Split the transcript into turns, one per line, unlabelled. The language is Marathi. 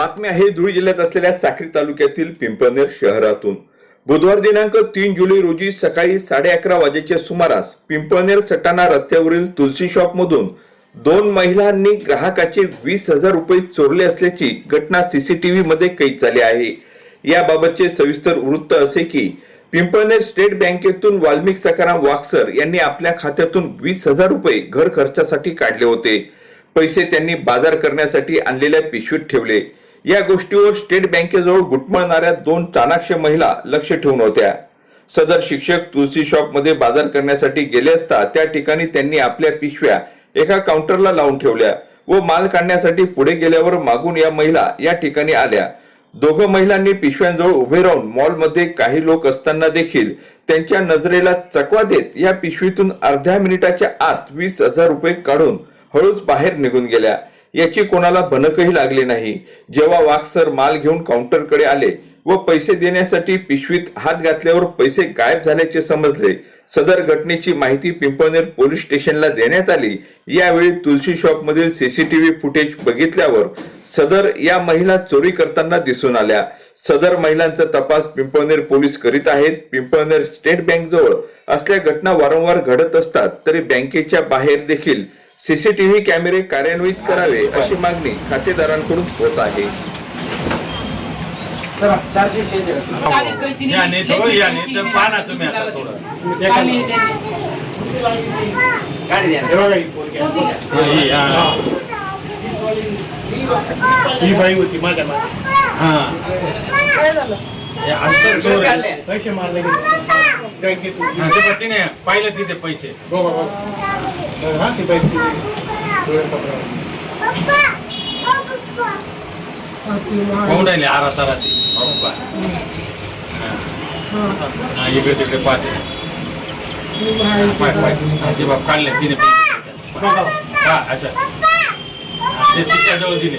आहे धुळे जिल्ह्यात असलेल्या साक्री तालुक्यातील पिंपळनेर शहरातून. बुधवार दिनांक तीन जुलै रोजी सकाळी साडे अकरा वाजेच्या सुमारास पिंपळनेर सटाणा रस्त्यावरील तुलसी शॉप मधून दोन महिलांनी ग्राहकाचे वीस हजार रुपये चोरले असल्याची घटना सीसीटीव्ही मध्ये कैद झाली आहे. याबाबतचे सविस्तर वृत्त असे की पिंपळनेर स्टेट बँकेतून वाल्मिक सकाराम वाक्सर यांनी आपल्या खात्यातून वीस हजार रुपये घर खर्चासाठी काढले होते. पैसे त्यांनी बाजार करण्यासाठी आणलेल्या पिशवीत ठेवले. या गोष्टीवर स्टेट बँकेजवळ घुटमळणाऱ्या दोन चाणाक्ष महिला लक्ष ठेवून होत्या. सदर शिक्षक तुलसी शॉपमध्ये बाजार करण्यासाठी गेले असता त्या ठिकाणी त्यांनी आपल्या पिशव्या एका काउंटरला लावून ठेवल्या व माल काढण्यासाठी पुढे गेल्यावर मागून या महिला या ठिकाणी आल्या. दोघं महिलांनी पिशव्यांजवळ उभे राहून मॉलमध्ये काही लोक असताना देखील त्यांच्या नजरेला चकवा देत या पिशवीतून अर्ध्या मिनिटाच्या आत वीस हजार रुपये काढून हळूच बाहेर निघून गेल्या. याची कोणाला भनकही लागली नाही. जेव्हा वाघसर माल घेऊन काउंटरकडे आले व पैसे देण्यासाठी पिशवीत हात घातल्यावर पैसे गायब झाल्याचे समजले. सदर घटनेची माहिती पिंपळनेर पोलीस स्टेशनला देण्यात आली. यावेळी तुलसी शॉप मधील सीसीटीव्ही फुटेज बघितल्यावर सदर या महिला चोरी करताना दिसून आल्या. सदर महिलांचा तपास पिंपळनेर पोलीस करीत आहेत. पिंपळनेर स्टेट बँक जवळ असल्या घटना वारंवार घडत असतात तरी बँकेच्या बाहेर देखील सीसीटीव्ही कॅमेरे कार्यान्वित करावे अशी मागणी खातेदारांकडून होत आहे.
हे ही. ही, हा. ही. बाई होती माझ्या असं.
पैसे मारले गेले.
हा, ते पतीने पाहिलं तिथे पैसे.
हा
राहिले आरा तारा ती. बाप्पा. हा. हा, इकडे तिकडे पाहते. हा, बाप काढले तिने पैसे. हा अशा. हा, ते तिच्याजवळ दिले.